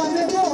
জানে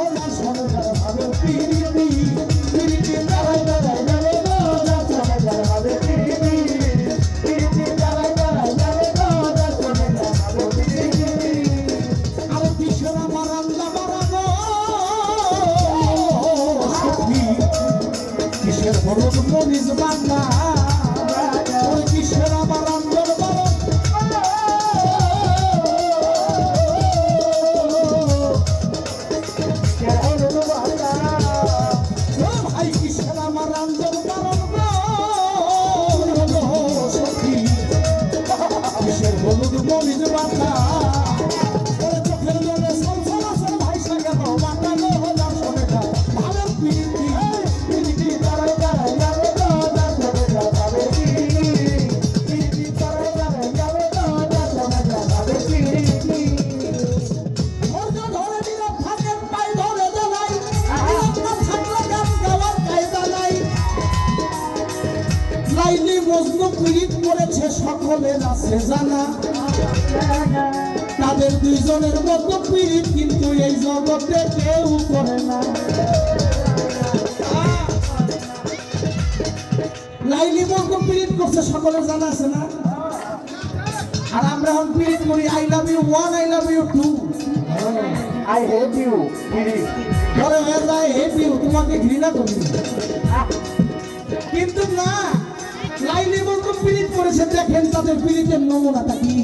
one I love you two I hate you পিরিত ধরে হয়ে যায় হেট ইউ তোমাকে ঘৃণা করি। কিন্তু না লাইলি মজনু পীড়িত করেছে দেখেন তাদের পীড়িতের নমুনাটা কি।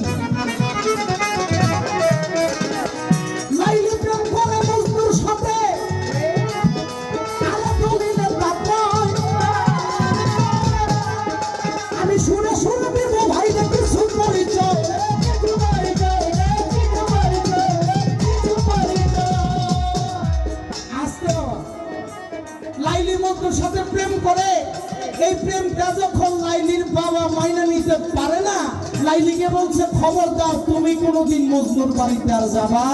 মজনুর বাড়িতে আর যাবা?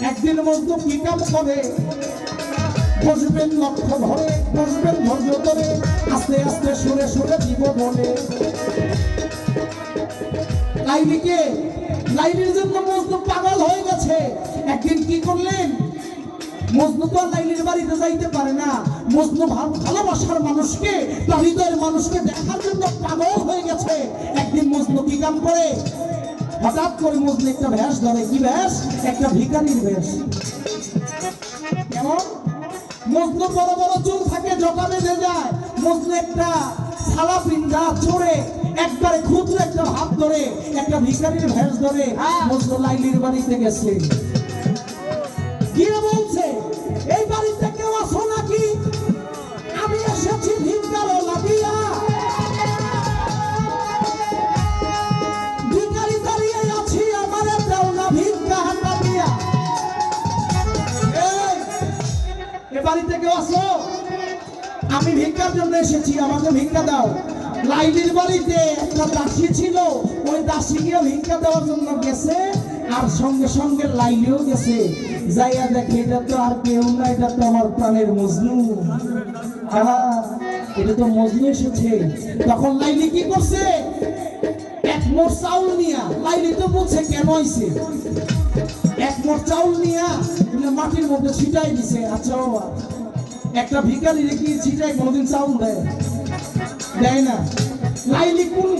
একদিন মজনু কি কাম করে? বসবেন লক্ষ্য ধরে বসবেন ধৈর্য ধরে আস্তে আস্তে সরে সরে দিব বলে। লাইলিকে লাইলির জন্য মজনু পাগল হয়ে গেছে। একদিন কি করলেন? মজনু তো আর লাইলির বাড়িতে যাইতে পারে না। মজনু ভালো- ভালোবাসার মানুষকে তার হৃদয়ের মানুষকে দেখার জন্য পাগল হয়ে গেছে। একদিন মজনু কি কাম করে হঠাৎ করে মজনু একটা ভ্যাস ধরে। কি ভ্যাস একটা ভিখারির ভ্যাস কেমন? মজনু বড় বড় চুল থাকে জটা বেঁধে যায়। মজনু একটা সালা পিন্দা চড়ে একবারে ক্ষুদ্র একটা হাত ধরে একটা ভিখারির ভ্যাস ধরে মজনু লাইলির বাড়িতে গেছে। বলছে আসো আমি ভিক্ষার জন্য এসেছি, আমাকে ভিক্ষা দাও। লাইলির বাড়িতে একটা দাসী ছিল, ওই দাসী গিয়ে ভিক্ষা দেওয়ার জন্য গেছে, আর সঙ্গে সঙ্গে লাইলিও গেছে। যাইয়া দেখে, এটা তো আর কেউ না, এটা তো আমার প্রাণের মজনু। এটা তো মজনু এসেছে। তখন লাইলি কি করছে? এক মোট চাউল নিয়া লাইলি তো বলছে, কেন হইছে এক মোট চাউল নিয়া, মাটির মধ্যে ছিটাই দিছে আচ্ছা বাবা। একটা ভিখারি রেখে ছিটাই কোনোদিন চাউল দেয়। দেয় না। লাইলি কোন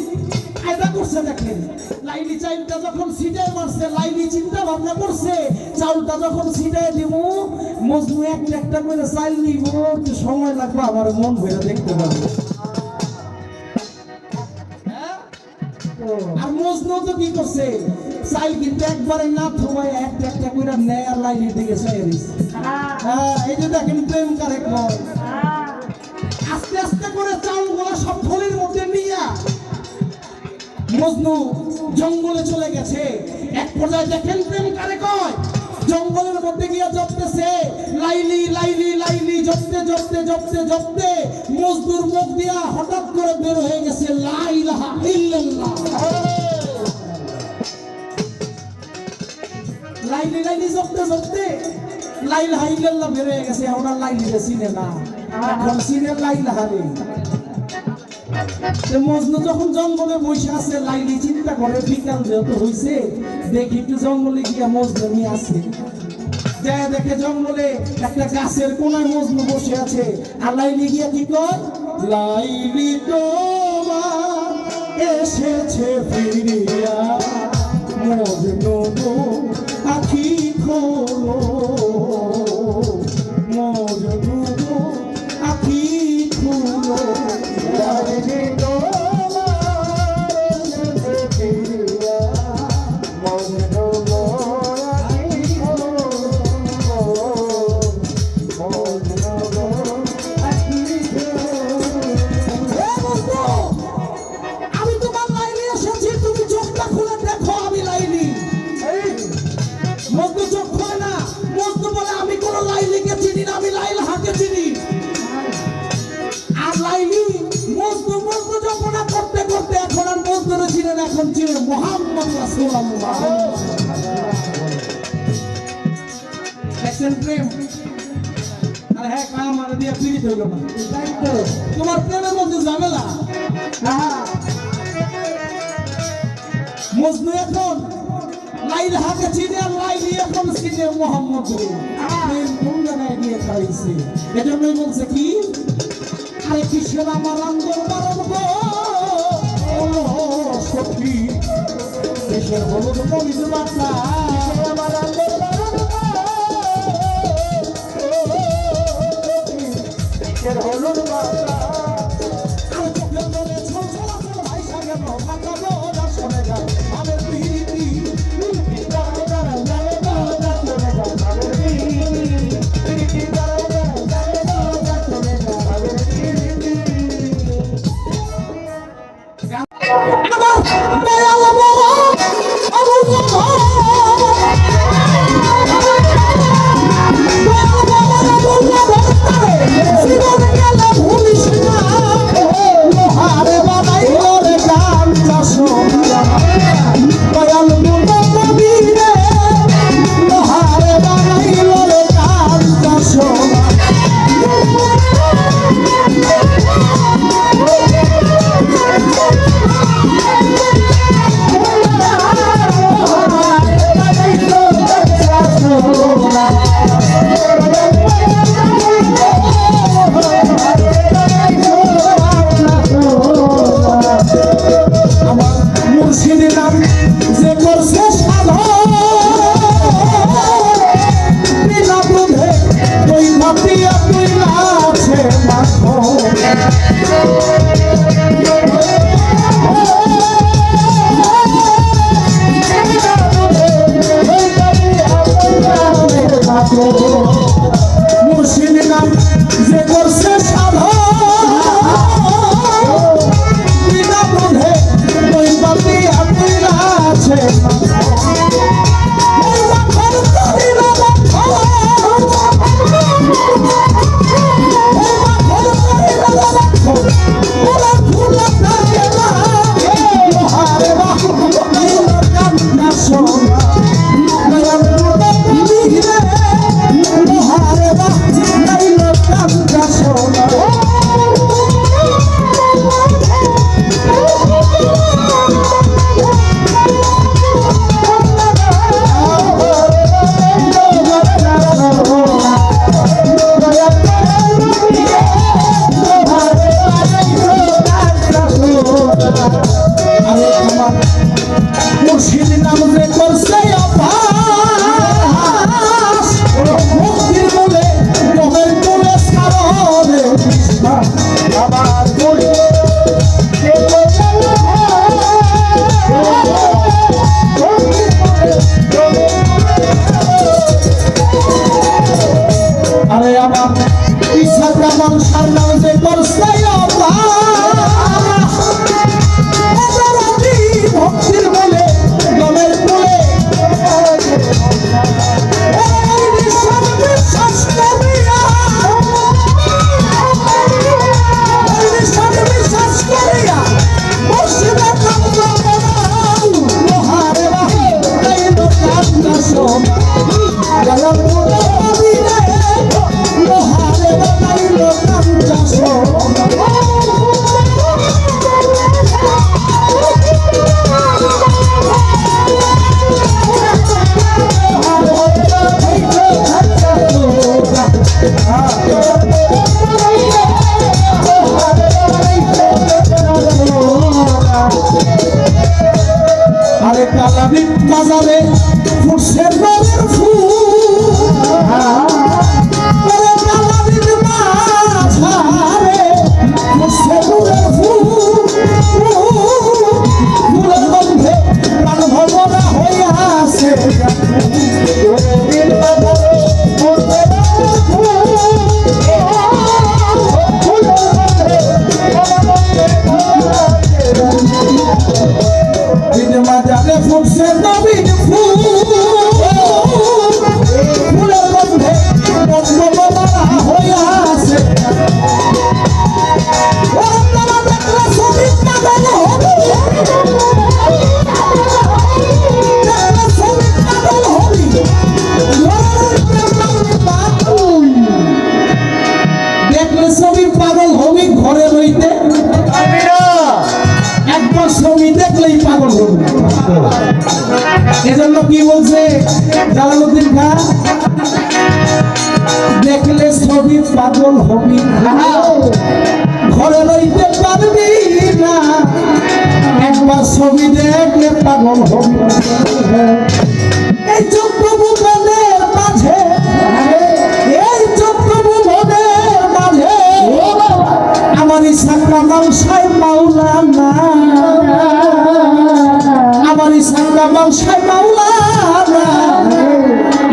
কায়দা করছে দেখেন? লাইলি চাউলটা যখন মারছে, লাইলি চিন্তা ভাবনা করছে, চাউলটা যখন দিব, মজনু একটা একটা করে চাল নিব, একটু সময় লাগবে, আমার মন ভরে দেখতে পাবো। হ্যাঁ? আর মজনু তো কি করছে? চাইল কিন্তু একবারে না থমায় একটা একটা করে নেয় আর লাইনের দিকে চাই দিছে। হ্যাঁ। এই যে দেখেন প্রেম কারে কয়। আস্তে আস্তে করে চাউলগুলো সব থলির মধ্যে নিয়ে মজনু জঙ্গলে চলে গেছে। এক পর্যায়ে দেখেন প্রেম কারে কয়। জঙ্গলের মধ্যে গিয়ে জপতেছে লাইলি লাইলি লাইলি জপতে জপতে জপতে জপতে মজদুর মুখ দিয়া হঠাৎ করে বের হয়ে গেছে লাইলাহা ইল্লাল্লাহ। লাইনে লাইনে জপতে জপতে লাইল হাইল্লা বেড়ে গেছে। আমরা আর দিতে চিনে না, এখন চিনে লাইল হারে। মজনু যখন জঙ্গলে বসে আছে, লাইলি চিন্তা করে, বিকাল যেহেতু হয়েছে দেখি একটু জঙ্গলে গিয়া মজনু নিয়ে আছে যায় দেখে জঙ্গলে একটা গাছের কোনায় মজনু বসে আছে। আর লাইলি গিয়া কি কর লাইলি তোমার এসেছে ফিরিয়া। মজনু আখি খোলো। দেশকে যে মোহাম্মদপুর প্রেম দুর্গানায় নিয়ে ছাড়িয়েছে এজন্যই বলছে কি? আরে কৃষ্ণের আমার অঙ্গ পালন সখী দেশের হলুদ কমিজ বার্তা আমার অঙ্গ পালন হলুদ বার্তা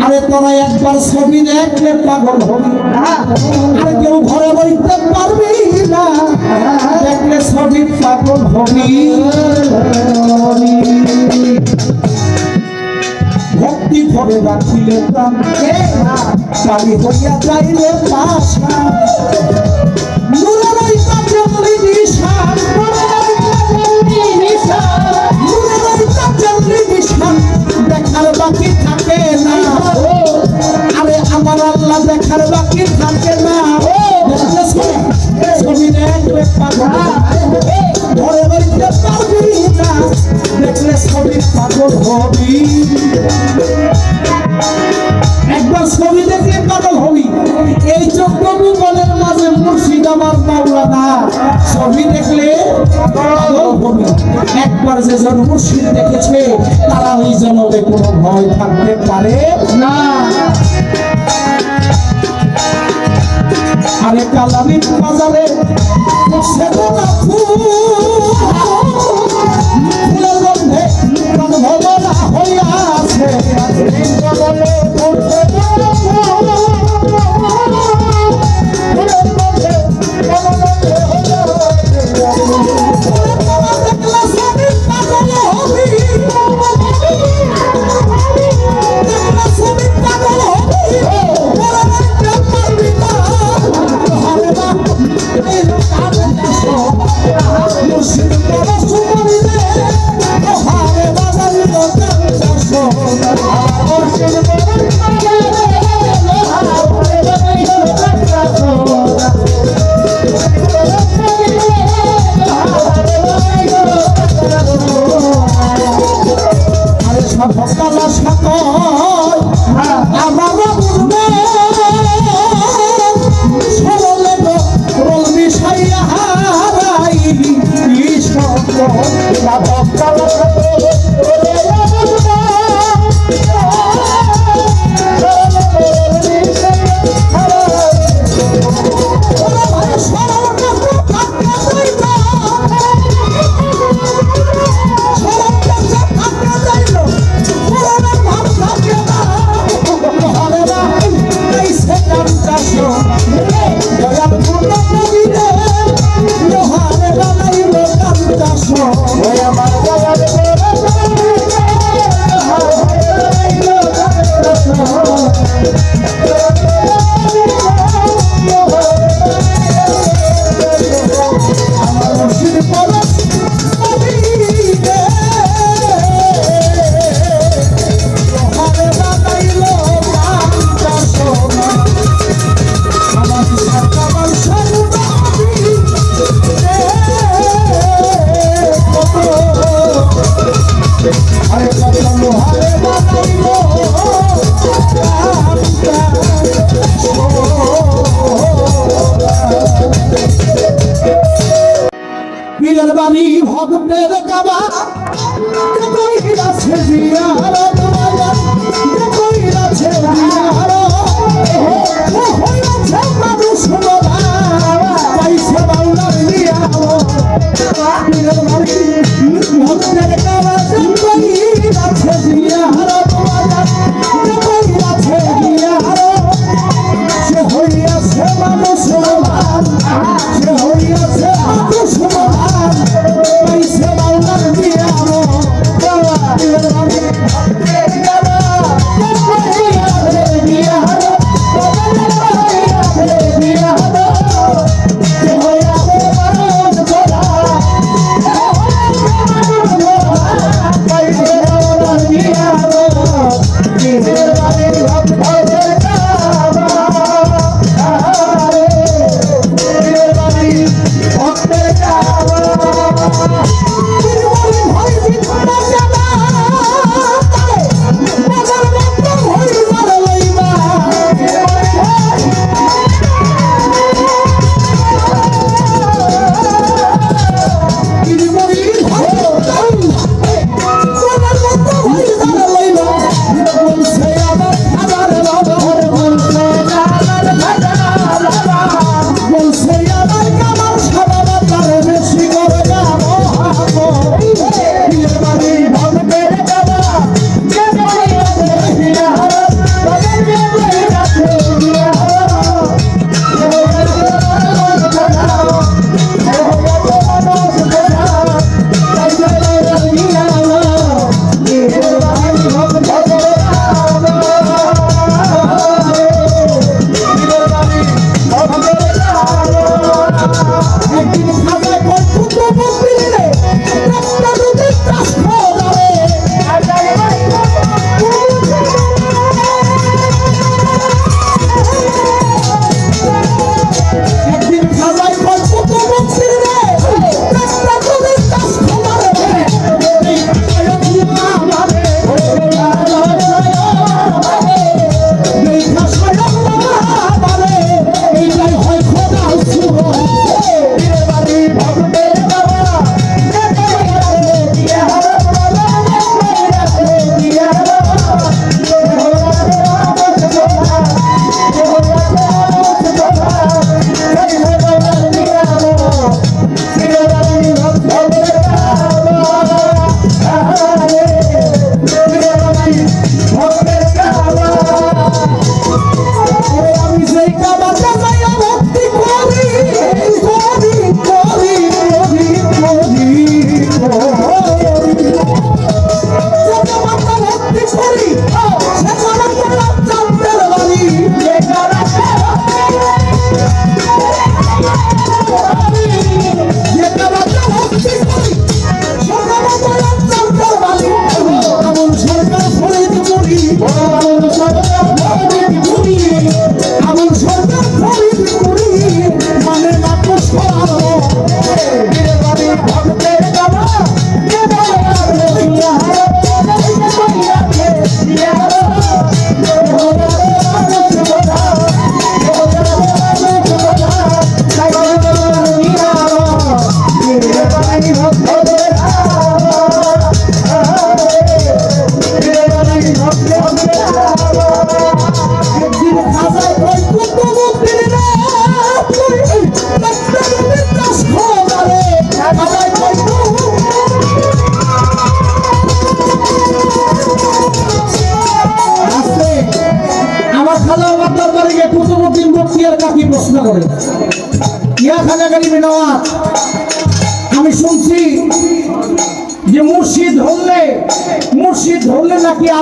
আরে তোরা একবার ছবি দেখলে পাগল হবি আরে কেউ ঘরে বইতে পারবি না। দেখলে ছবি পাগল হবি। ভক্তি ভরে রাখিলে প্রাণ। পারি হইয়া যাইলে পাশা সাড়ে লাখ তিন থাকবে না। জমিনে ঘরে বাড়িতে পাবি না। দেখলে ছবি পাগল হবি। একবার ছবি দেখলে পাগল হবি। এই চক্রবু বলের মাঝে মুর্শিদাবাদ মাওলানা। ছবি দেখলে পাগল একবার যে জন মুর্শিদ দেখেছে তারা ওই জনবে কোনো ভয় থাকতে পারে না। আরে কালারির বাজারে সে দোকা ফুল। ফুলের গন্ধে প্রাণ হইয়া আছে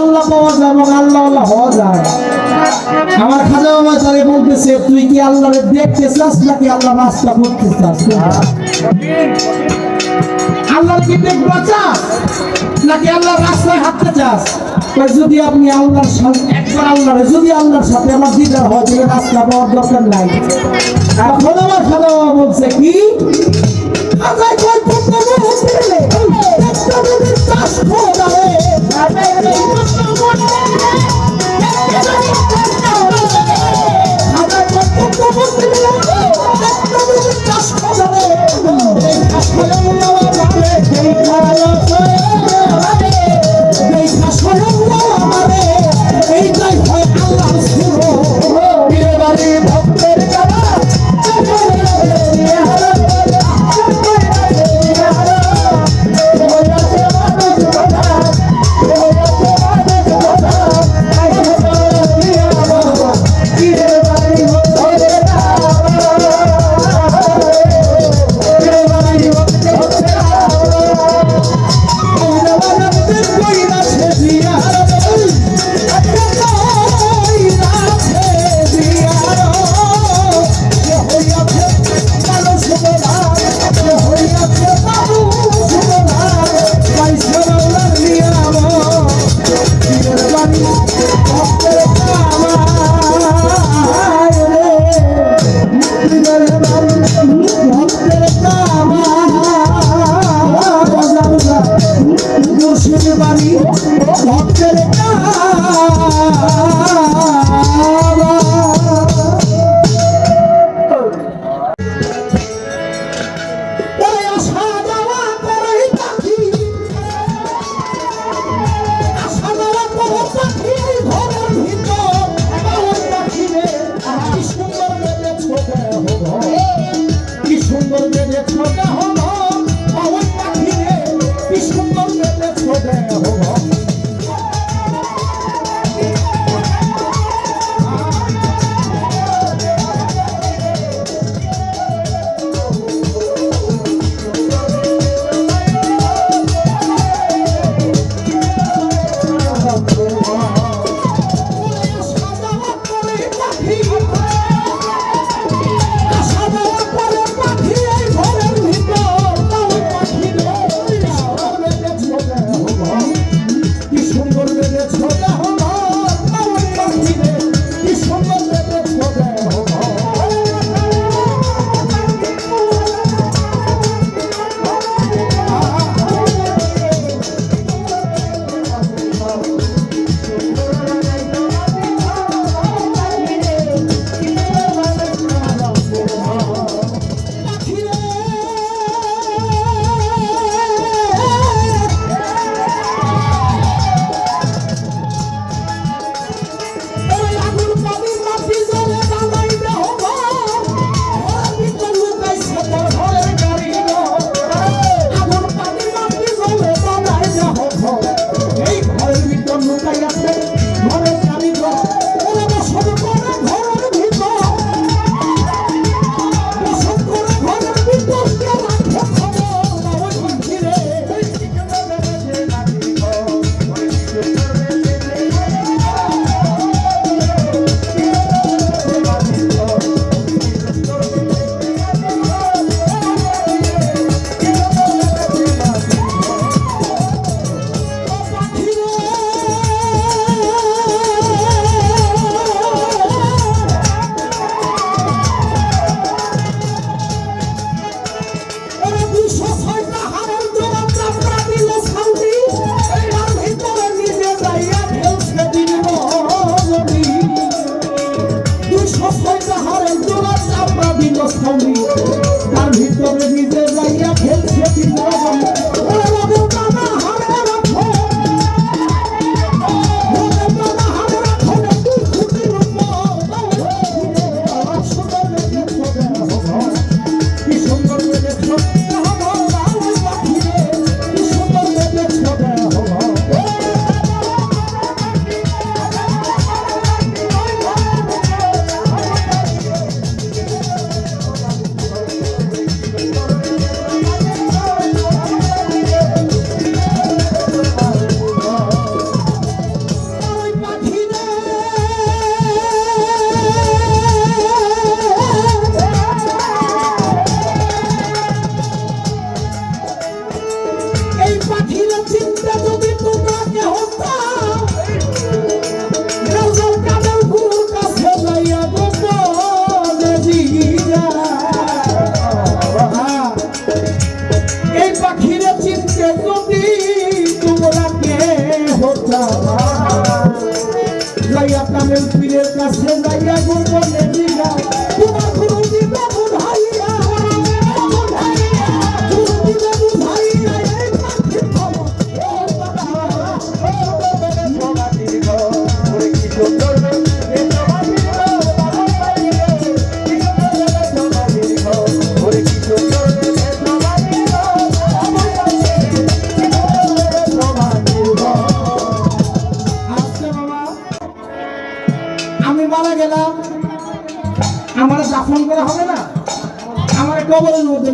আল্লাহ পাওয়া যায় এবং আল্লাহ আল্লাহ হওয়া যায়। আমার খাজা মামা সারে বলতেছে, তুই কি আল্লাহ দেখতে চাস নাকি আল্লাহ রাস্তা করতে চাস আল্লাহ কি দেখবা চাস নাকি আল্লাহ রাস্তায় হাঁটতে চাস যদি আপনি আল্লাহর সাথে, একবার আল্লাহরে, যদি আল্লাহর সাথে আমার দিদার হয়, তাহলে রাস্তা পাওয়ার দরকার নাই। আর খোদা খোদা বলছে, কি?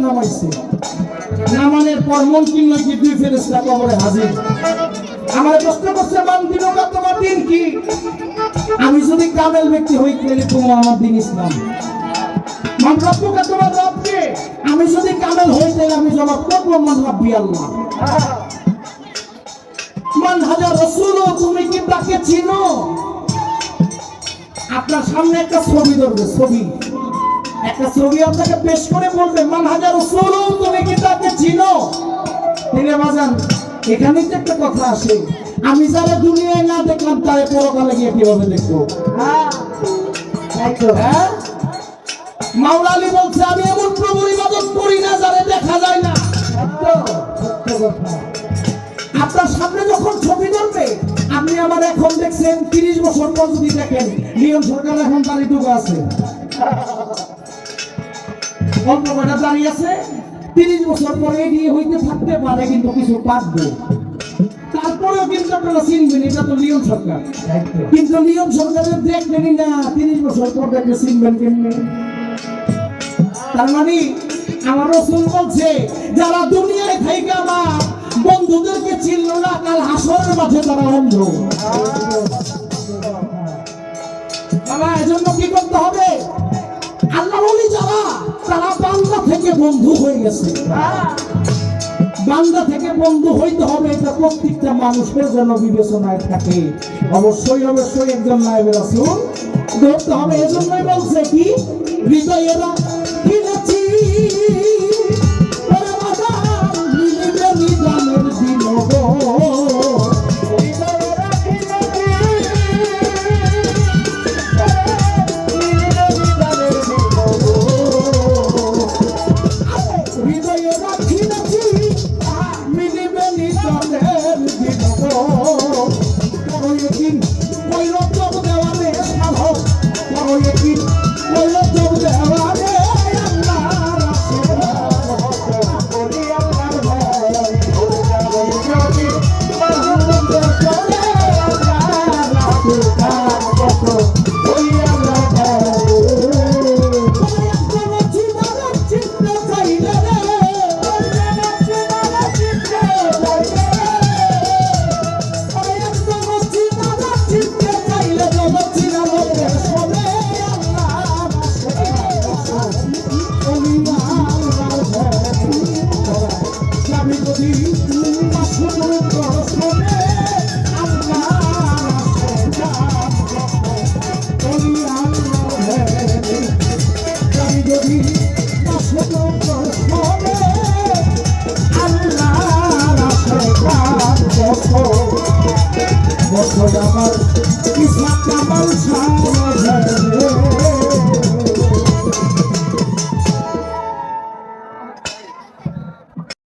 নামাইছে নামানের পর মন কিনলো কি দুই ফেরেস্তা কবরে হাজির। আমার প্রশ্ন করছে, মান দিন তোমার দিন কি? আমি যদি কামেল ব্যক্তি হই, তাহলে তোমার আমার দিন ইসলাম। মান রব্বুকা তোমার রবকে আমি যদি কামেল হই, তাহলে আমি জবাব করব, মান রব্বি আল্লাহ। মান হাজার রসুল, তুমি কি তাকে চিনো? আপনার সামনে একটা ছবি ধরবে, ছবি। ছবি আপনাকে পেশ করে বলবে মান হাজার তুমি কি তাকে চিনো? তিনি বাজান এখানেই তো একটা কথা আসে আমি যারা দুনিয়ায় না দেখলাম তারে পরকালে গিয়ে কীভাবে দেখব? হ্যাঁ মাওলা আলী বলছে আমি এমন প্রভুর ইবাদত করি না যারে দেখা যায় না। আপনার সামনে যখন ছবি ধরবে আপনি আমার এখন দেখছেন তিরিশ বছর পর যদি দেখেন নিয়ম সরকার এখন দাঁড়িয়ে আছে। অল্প দাঁড়িয়ে আছে, তিরিশ বছর পরে এগিয়ে হইতে থাকতে পারে, কিন্তু কিছু পারবে তারপরেও নিয়ম সরকার। কিন্তু নিয়ম তার মানে আমার বলছে, যারা দুনিয়ায় থেকে আমার বন্ধুদেরকে চিনল না কাল হাসরের মাঠে তারা অন্ধ। বাবা, এজন্য কি করতে হবে? আল্লাহ বলি তারা বান্দা থেকে বন্ধু হয়ে গেছে। বান্দা থেকে বন্ধু হইতে হবে, এটা প্রত্যেকটা মানুষের যেন বিবেচনায় থাকে। অবশ্যই একজন নায়বের রাসূল হবে, এজন্যই বলছে কি, হৃদয়েরা কিনেছি দিন কার কত ওই